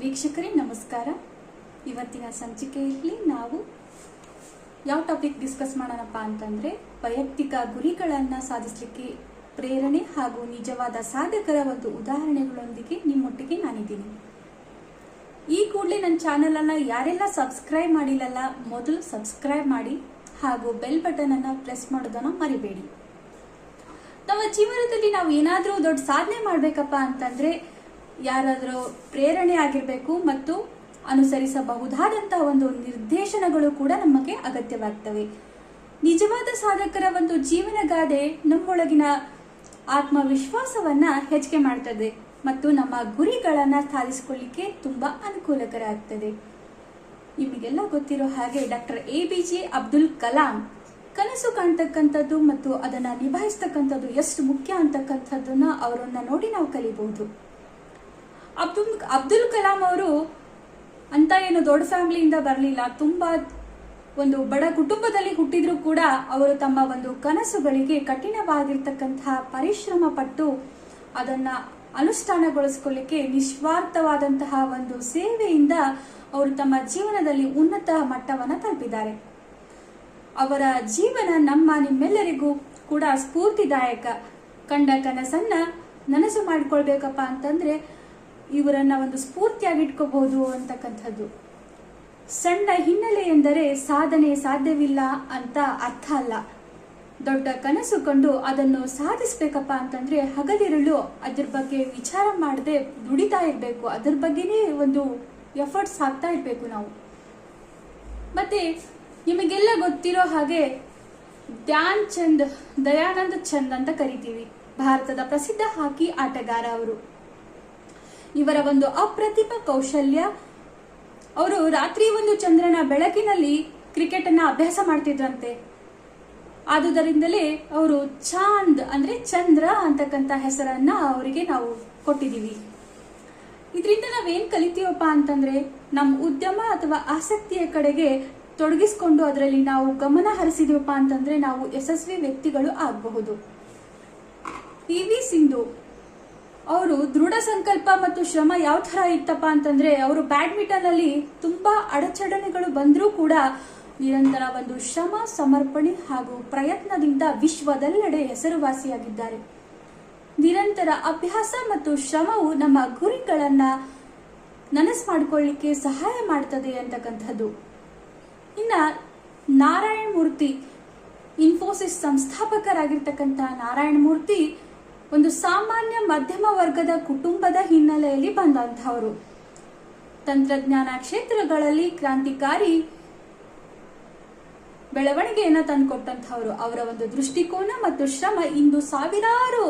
ವೀಕ್ಷಕರೇ, ನಮಸ್ಕಾರ. ಇವತ್ತಿನ ಸಂಚಿಕೆಯಲ್ಲಿ ನಾವು ಯಾವ ಟಾಪಿಕ್ ಡಿಸ್ಕಸ್ ಮಾಡೋಣಪ್ಪ ಅಂತಂದ್ರೆ, ವೈಯಕ್ತಿಕ ಗುರಿಗಳನ್ನು ಸಾಧಿಸಲಿಕ್ಕೆ ಪ್ರೇರಣೆ ಹಾಗೂ ನಿಜವಾದ ಸಾಧಕರ ಒಂದು ಉದಾಹರಣೆಗಳೊಂದಿಗೆ ನಿಮ್ಮೊಟ್ಟಿಗೆ ನಾನಿದ್ದೀನಿ. ಈ ಕೂಡಲೇ ನನ್ನ ಚಾನೆಲ್ ಅನ್ನ ಯಾರೆಲ್ಲ ಸಬ್ಸ್ಕ್ರೈಬ್ ಮಾಡಿಲ್ಲಲ್ಲ, ಮೊದಲು ಸಬ್ಸ್ಕ್ರೈಬ್ ಮಾಡಿ ಹಾಗೂ ಬೆಲ್ ಬಟನ್ ಅನ್ನ ಪ್ರೆಸ್ ಮಾಡೋದನ್ನ ಮರಿಬೇಡಿ. ನಮ್ಮ ಜೀವನದಲ್ಲಿ ನಾವು ಏನಾದರೂ ದೊಡ್ಡ ಸಾಧನೆ ಮಾಡಬೇಕಪ್ಪ ಅಂತಂದ್ರೆ ಯಾರಾದರೂ ಪ್ರೇರಣೆ ಆಗಿರಬೇಕು ಮತ್ತು ಅನುಸರಿಸಬಹುದಾದಂತಹ ಒಂದು ನಿರ್ದೇಶನಗಳು ಕೂಡ ನಮಗೆ ಅಗತ್ಯವಾಗ್ತವೆ. ನಿಜವಾದ ಸಾಧಕರ ಒಂದು ಜೀವನ ಗಾದೆ ನಮ್ಮೊಳಗಿನ ಆತ್ಮವಿಶ್ವಾಸವನ್ನ ಹೆಚ್ಚಿಗೆ ಮಾಡ್ತದೆ ಮತ್ತು ನಮ್ಮ ಗುರಿಗಳನ್ನ ಸಾಧಿಸಿಕೊಳ್ಳಿಕ್ಕೆ ತುಂಬಾ ಅನುಕೂಲಕರ ಆಗ್ತದೆ ನಿಮಗೆಲ್ಲ ಗೊತ್ತಿರೋ ಹಾಗೆ doctor A P J Abdul Kalam ಕನಸು ಕಾಣ್ತಕ್ಕಂಥದ್ದು ಮತ್ತು ಅದನ್ನ ನಿಭಾಯಿಸ್ತಕ್ಕಂಥದ್ದು ಎಷ್ಟು ಮುಖ್ಯ ಅಂತಕ್ಕಂಥದ್ದನ್ನ ಅವರನ್ನ ನೋಡಿ ನಾವು ಕಲಿಬಹುದು. ಅಬ್ದುಲ್ ಅಬ್ದುಲ್ ಕಲಾಂ ಅವರು ಅಂತ ಏನು ದೊಡ್ಡ ಫ್ಯಾಮಿಲಿಯಿಂದ ಬರಲಿಲ್ಲ. ತುಂಬ ಒಂದು ಬಡ ಕುಟುಂಬದಲ್ಲಿ ಹುಟ್ಟಿದ್ರು ಕೂಡ ಅವರು ತಮ್ಮ ಒಂದು ಕನಸುಗಳಿಗೆ ಕಠಿಣವಾಗಿರ್ತಕ್ಕಂತಹ ಪರಿಶ್ರಮ ಪಟ್ಟು ಅದನ್ನ ಅನುಷ್ಠಾನಗೊಳಿಸ್ಕೊಳ್ಳಿಕ್ಕೆ ನಿಸ್ವಾರ್ಥವಾದಂತಹ ಒಂದು ಸೇವೆಯಿಂದ ಅವರು ತಮ್ಮ ಜೀವನದಲ್ಲಿ ಉನ್ನತ ಮಟ್ಟವನ್ನ ತಲುಪಿದ್ದಾರೆ. ಅವರ ಜೀವನ ನಮ್ಮ ನಿಮ್ಮೆಲ್ಲರಿಗೂ ಕೂಡ ಸ್ಫೂರ್ತಿದಾಯಕ. ಕಂಡ ಕನಸನ್ನ ನನಸು ಮಾಡಿಕೊಳ್ಬೇಕಪ್ಪ ಅಂತಂದ್ರೆ ಇವರನ್ನ ಒಂದು ಸ್ಫೂರ್ತಿಯಾಗಿ ಇಟ್ಕೋಬಹುದು ಅಂತಕ್ಕಂಥದ್ದು. ಸಣ್ಣ ಹಿನ್ನೆಲೆ ಎಂದರೆ ಸಾಧನೆ ಸಾಧ್ಯವಿಲ್ಲ ಅಂತ ಅರ್ಥ ಅಲ್ಲ. ದೊಡ್ಡ ಕನಸು ಕಂಡು ಅದನ್ನು ಸಾಧಿಸ್ಬೇಕಪ್ಪ ಅಂತಂದ್ರೆ ಹಗಲಿರುಳು ಅದ್ರ ಬಗ್ಗೆ ವಿಚಾರ ಮಾಡದೆ ದುಡಿತಾ ಇರಬೇಕು. ಅದ್ರ ಬಗ್ಗೆನೇ ಒಂದು ಎಫರ್ಟ್ಸ್ ಹಾಕ್ತಾ ಇರಬೇಕು ನಾವು. ಮತ್ತೆ ನಿಮಗೆಲ್ಲ ಗೊತ್ತಿರೋ ಹಾಗೆ ಧ್ಯಾನ್ ಚಂದ್, ದಯಾನಂದ್ ಚಂದ್ ಅಂತ ಕರಿತೀವಿ. ಭಾರತದ ಪ್ರಸಿದ್ಧ ಹಾಕಿ ಆಟಗಾರ ಅವರು. ಇವರ ಒಂದು ಅಪ್ರತಿಮ ಕೌಶಲ್ಯ. ಅವರು ರಾತ್ರಿ ಒಂದು ಚಂದ್ರನ ಬೆಳಕಿನಲ್ಲಿ ಕ್ರಿಕೆಟ್ ಅನ್ನ ಅಭ್ಯಾಸ ಮಾಡ್ತಿದ್ರಂತೆ. ಆದುದರಿಂದಲೇ ಅವರು ಚಾಂದ್ ಅಂದ್ರೆ ಚಂದ್ರ ಅಂತಕ್ಕಂಥ ಹೆಸರನ್ನ ಅವರಿಗೆ ನಾವು ಕೊಟ್ಟಿದೀವಿ ಇದರಿಂದ ನಾವೇನ್ ಕಲಿತೀವಪ್ಪ ಅಂತಂದ್ರೆ ನಮ್ಮ ಉದ್ಯಮ ಅಥವಾ ಆಸಕ್ತಿಯ ಕಡೆಗೆ ತೊಡಗಿಸ್ಕೊಂಡು ಅದರಲ್ಲಿ ನಾವು ಗಮನ ಹರಿಸಿದೀವಪ್ಪ ಅಂತಂದ್ರೆ ನಾವು ಯಶಸ್ವಿ ವ್ಯಕ್ತಿಗಳು ಆಗಬಹುದು. ಪಿ ವಿ ಸಿಂಧು ಅವರು ದೃಢ ಸಂಕಲ್ಪ ಮತ್ತು ಶ್ರಮ ಯಾವ ತರ ಇತ್ತಪ್ಪ ಅಂತಂದ್ರೆ ಅವರು ಬ್ಯಾಡ್ಮಿಂಟನ್ ಅಲ್ಲಿ ತುಂಬಾ ಅಡಚಣೆಗಳು ಬಂದರೂ ಕೂಡ ನಿರಂತರ ಒಂದು ಶ್ರಮ, ಸಮರ್ಪಣೆ ಹಾಗೂ ಪ್ರಯತ್ನದಿಂದ ವಿಶ್ವದೆಲ್ಲೆಡೆ ಹೆಸರುವಾಸಿಯಾಗಿದ್ದಾರೆ. ನಿರಂತರ ಅಭ್ಯಾಸ ಮತ್ತು ಶ್ರಮವು ನಮ್ಮ ಗುರಿಗಳನ್ನ ನನಸು ಮಾಡಿಕೊಳ್ಳಿಕ್ಕೆ ಸಹಾಯ ಮಾಡ್ತದೆ ಅಂತಕ್ಕಂಥದ್ದು. ಇನ್ನ ನಾರಾಯಣ ಮೂರ್ತಿ ಇನ್ಫೋಸಿಸ್ ಸಂಸ್ಥಾಪಕರಾಗಿರ್ತಕ್ಕಂಥ ನಾರಾಯಣ ಮೂರ್ತಿ ಒಂದು ಸಾಮಾನ್ಯ ಮಧ್ಯಮ ವರ್ಗದ ಕುಟುಂಬದ ಹಿನ್ನೆಲೆಯಲ್ಲಿ ಬಂದಂತಹವರು ತಂತ್ರಜ್ಞಾನ ಕ್ಷೇತ್ರಗಳಲ್ಲಿ ಕ್ರಾಂತಿಕಾರಿ ಬೆಳವಣಿಗೆಯನ್ನು ತಂದುಕೊಟ್ಟಂತಹವರು ಅವರ ಒಂದು ದೃಷ್ಟಿಕೋನ ಮತ್ತು ಶ್ರಮ ಇಂದು ಸಾವಿರಾರು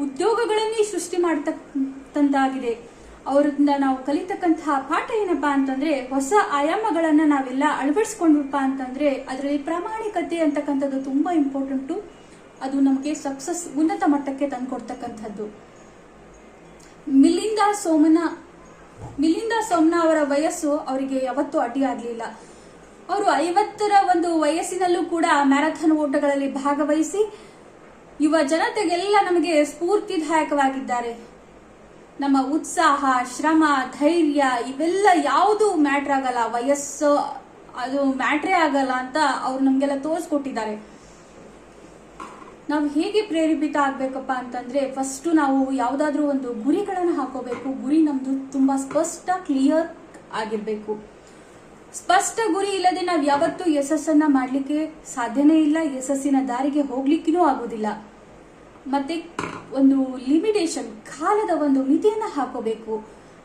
ಉದ್ಯೋಗಗಳನ್ನೇ ಸೃಷ್ಟಿ ಮಾಡತಕ್ಕಂತಾಗಿದೆ. ಅವರಿಂದ ನಾವು ಕಲಿತಕ್ಕಂತಹ ಪಾಠ ಏನಪ್ಪಾ ಅಂತಂದ್ರೆ, ಹೊಸ ಆಯಾಮಗಳನ್ನ ನಾವೆಲ್ಲ ಅಳವಡಿಸ್ಕೊಂಡ್ರಪ್ಪ ಅಂತಂದ್ರೆ, ಅದರಲ್ಲಿ ಪ್ರಾಮಾಣಿಕತೆ ಅಂತಕ್ಕಂಥದ್ದು ತುಂಬಾ ಇಂಪಾರ್ಟೆಂಟು ಅದು ನಮಗೆ ಸಕ್ಸಸ್ ಉನ್ನತ ಮಟ್ಟಕ್ಕೆ ತಂದುಕೊಡ್ತಕ್ಕಂಥದ್ದು. ಮಿಲಿಂದ ಸೋಮನ ಮಿಲಿಂದ ಸೋಮನ ಅವರ ವಯಸ್ಸು ಅವರಿಗೆ ಯಾವತ್ತೂ ಅಡ್ಡಿ ಆಗಲಿಲ್ಲ. ಅವರು ಐವತ್ತರ ಒಂದು ವಯಸ್ಸಿನಲ್ಲೂ ಕೂಡ ಮ್ಯಾರಥಾನ್ ಓಟಗಳಲ್ಲಿ ಭಾಗವಹಿಸಿ ಯುವ ಜನತೆಗೆಲ್ಲ ನಮಗೆ ಸ್ಫೂರ್ತಿದಾಯಕವಾಗಿದ್ದಾರೆ. ನಮ್ಮ ಉತ್ಸಾಹ, ಶ್ರಮ, ಧೈರ್ಯ ಇವೆಲ್ಲ ಯಾವುದು ಮ್ಯಾಟ್ರ್ ಆಗಲ್ಲ. ವಯಸ್ಸು, ಅದು ಮ್ಯಾಟ್ರೇ ಆಗಲ್ಲ ಅಂತ ಅವ್ರು ನಮಗೆಲ್ಲ ತೋರಿಸ್ಕೊಟ್ಟಿದ್ದಾರೆ. ನಾವು ಹೇಗೆ ಪ್ರೇರೇಪಿತ ಆಗ್ಬೇಕಪ್ಪ ಅಂತಂದ್ರೆ ಫಸ್ಟ್ ನಾವು ಯಾವ್ದಾದ್ರು ಒಂದು ಗುರಿಗಳನ್ನು ಹಾಕೋಬೇಕು. ಗುರಿ ನಮ್ದು ತುಂಬಾ ಸ್ಪಷ್ಟ ಕ್ಲಿಯರ್ ಆಗಿರ್ಬೇಕು. ಸ್ಪಷ್ಟ ಗುರಿ ಇಲ್ಲದೆ ನಾವು ಯಾವತ್ತೂ ಯಶಸ್ಸನ್ನ ಮಾಡ್ಲಿಕ್ಕೆ ಸಾಧ್ಯನೇ ಇಲ್ಲ. ಯಶಸ್ಸಿನ ದಾರಿಗೆ ಹೋಗ್ಲಿಕ್ಕೂ ಆಗುದಿಲ್ಲ. ಮತ್ತೆ ಒಂದು ಲಿಮಿಟೇಷನ್ ಕಾಲದ ಒಂದು ಮಿತಿಯನ್ನ ಹಾಕೋಬೇಕು.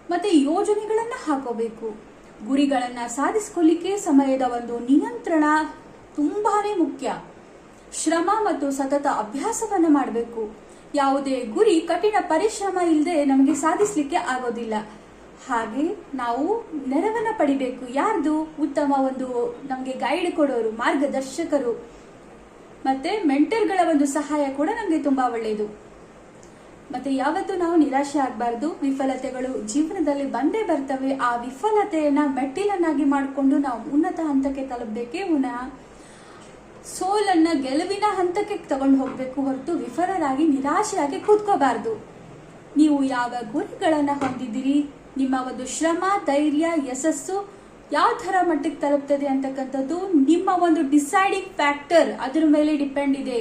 ಮತ್ತೆ ಯೋಜನೆಗಳನ್ನ ಹಾಕೋಬೇಕು. ಗುರಿಗಳನ್ನ ಸಾಧಿಸ್ಕೊಳ್ಳಿಕ್ಕೆ ಸಮಯದ ಒಂದು ನಿಯಂತ್ರಣ ತುಂಬಾನೇ ಮುಖ್ಯ. ಶ್ರಮ ಮತ್ತು ಸತತ ಅಭ್ಯಾಸವನ್ನು ಮಾಡಬೇಕು. ಯಾವುದೇ ಗುರಿ, ಕಠಿಣ ಪರಿಶ್ರಮ ಇಲ್ಲದೆ ನಮಗೆ ಸಾಧಿಸಲಿಕ್ಕೆ ಆಗೋದಿಲ್ಲ. ಹಾಗೆ ನಾವು ನೆರವನ್ನು ಪಡಿಬೇಕು. ಯಾರ್ದು? ಉತ್ತಮ ಒಂದು ನಮಗೆ ಗೈಡ್ ಕೊಡೋರು, ಮಾರ್ಗದರ್ಶಕರು. ಮತ್ತೆ ಮೆಂಟರ್ಗಳ ಒಂದು ಸಹಾಯ ಕೂಡ ನಮಗೆ ತುಂಬಾ ಒಳ್ಳೆಯದು ಮತ್ತೆ ಯಾವತ್ತೂ ನಾವು ನಿರಾಶೆ ಆಗಬಾರ್ದು. ವಿಫಲತೆಗಳು ಜೀವನದಲ್ಲಿ ಬಂದೇ ಬರ್ತವೆ. ಆ ವಿಫಲತೆಯನ್ನ ಮೆಟ್ಟಿಲನ್ನಾಗಿ ಮಾಡಿಕೊಂಡು ನಾವು ಉನ್ನತ ಹಂತಕ್ಕೆ ತಲುಪಬೇಕೇ ವಿನಃ ಸೋಲನ್ನ ಗೆಲುವಿನ ಹಂತಕ್ಕೆ ತಗೊಂಡು ಹೋಗ್ಬೇಕು ಹೊರತು ವಿಫಲರಾಗಿ ನಿರಾಶೆಯಾಗಿ ಕೂತ್ಕೋಬಾರ್ದು. ನೀವು ಯಾವ ಗುರಿಗಳನ್ನು ಹೊಂದಿದ್ದೀರಿ? ನಿಮ್ಮ ಒಂದು ಶ್ರಮ, ಧೈರ್ಯ, ಯಶಸ್ಸು ಯಾವ ಥರ ಮಟ್ಟಿಗೆ ತಲುಪ್ತದೆ ಅಂತಕ್ಕಂಥದ್ದು ನಿಮ್ಮ ಒಂದು ಡಿಸೈಡಿಂಗ್ ಫ್ಯಾಕ್ಟರ್ ಅದರ ಮೇಲೆ ಡಿಪೆಂಡ್ ಇದೆ.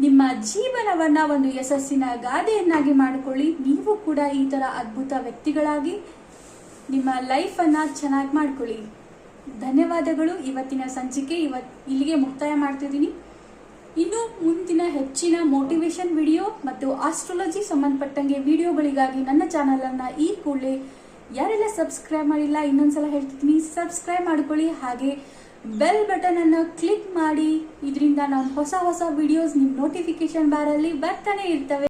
ನಿಮ್ಮ ಜೀವನವನ್ನ ಒಂದು ಯಶಸ್ಸಿನ ಗಾದೆಯನ್ನಾಗಿ ಮಾಡಿಕೊಳ್ಳಿ. ನೀವು ಕೂಡ ಈ ಥರ ಅದ್ಭುತ ವ್ಯಕ್ತಿಗಳಾಗಿ ನಿಮ್ಮ ಲೈಫನ್ನು ಚೆನ್ನಾಗಿ ಮಾಡ್ಕೊಳ್ಳಿ. ಧನ್ಯವಾದಗಳು. ಇವತ್ತಿನ ಸಂಚಿಕೆ ಇವತ್ ಇಲ್ಲಿಗೆ ಮುಕ್ತಾಯ ಮಾಡ್ತಿದ್ದೀನಿ. ಇನ್ನು ಮುಂದಿನ ಹೆಚ್ಚಿನ ಮೋಟಿವೇಶನ್ ವಿಡಿಯೋ ಮತ್ತು ಆಸ್ಟ್ರಾಲಜಿ ಸಂಬಂಧಪಟ್ಟಂಗೆ ವಿಡಿಯೋಗಳಿಗಾಗಿ ನನ್ನ ಚಾನಲನ್ನು ಈ ಕೂಡಲೇ ಯಾರೆಲ್ಲ ಸಬ್ಸ್ಕ್ರೈಬ್ ಮಾಡಿಲ್ಲ, ಇನ್ನೊಂದ್ಸಲ ಹೇಳ್ತಿದ್ದೀನಿ ಸಬ್ಸ್ಕ್ರೈಬ್ ಮಾಡ್ಕೊಳ್ಳಿ. ಹಾಗೆ ಬೆಲ್ ಬಟನ್ ಅನ್ನು ಕ್ಲಿಕ್ ಮಾಡಿ. ಇದರಿಂದ ನಾವು ಹೊಸ ಹೊಸ ವಿಡಿಯೋಸ್ ನಿಮ್ಮ ನೋಟಿಫಿಕೇಶನ್ ಬಾರಲ್ಲಿ ಬರ್ತಾನೆ ಇರ್ತವೆ.